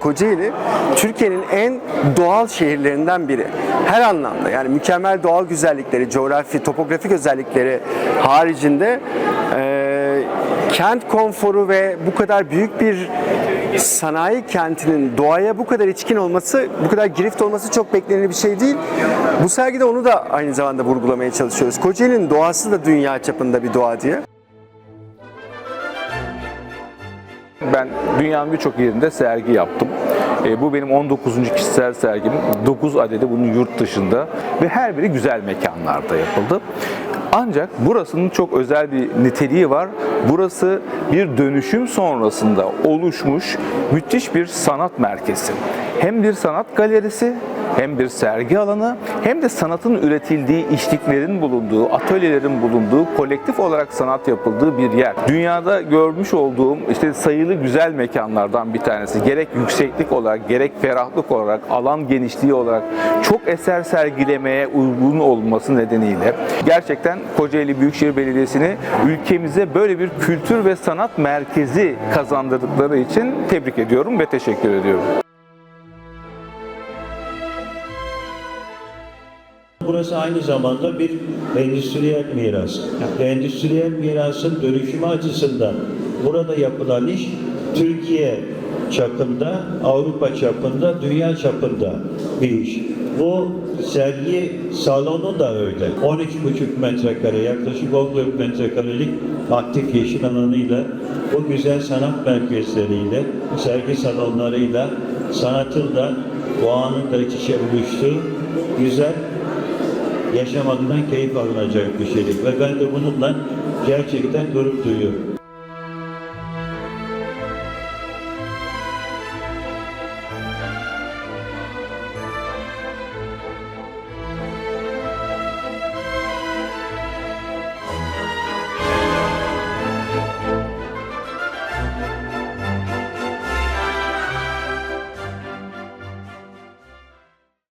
Kocaeli Türkiye'nin en doğal şehirlerinden biri. Her anlamda yani mükemmel doğal güzellikleri, coğrafi, topografik özellikleri haricinde e, kent konforu ve bu kadar büyük bir sanayi kentinin doğaya bu kadar içkin olması, bu kadar girift olması çok beklenir bir şey değil. Bu sergide onu da aynı zamanda vurgulamaya çalışıyoruz. Kocaeli'nin doğası da dünya çapında bir doğa diye. Ben dünyanın birçok yerinde sergi yaptım. E, bu benim 19. kişisel sergim. 9 adedi bunun yurt dışında ve her biri güzel mekanlarda yapıldı. Ancak burasının çok özel bir niteliği var. Burası bir dönüşüm sonrasında oluşmuş müthiş bir sanat merkezi. Hem bir sanat galerisi hem bir sergi alanı hem de sanatın üretildiği işliklerin bulunduğu, atölyelerin bulunduğu, kolektif olarak sanat yapıldığı bir yer. Dünyada görmüş olduğum işte sayılı güzel mekanlardan bir tanesi. Gerek yükseklik olarak, gerek ferahlık olarak, alan genişliği olarak çok eser sergilemeye uygun olması nedeniyle gerçekten Kocaeli Büyükşehir Belediyesi'ni ülkemize böyle bir kültür ve sanat merkezi kazandırdıkları için tebrik ediyorum ve teşekkür ediyorum. Burası aynı zamanda bir endüstriyel miras. Endüstriyel mirasın dönüşümü açısından burada yapılan iş Türkiye çapında, Avrupa çapında, dünya çapında bir iş. Bu sergi salonu da öyle. 13,5 metrekare, yaklaşık 14 metrekarelik aktif yeşil alanıyla, bu güzel sanat merkezleriyle, sergi salonlarıyla, sanatın da, doğanın da iç içe buluştuğu güzel yaşamaktan keyif alınacak bir şeydir. Ve ben de bununla gerçekten gurur duyuyorum.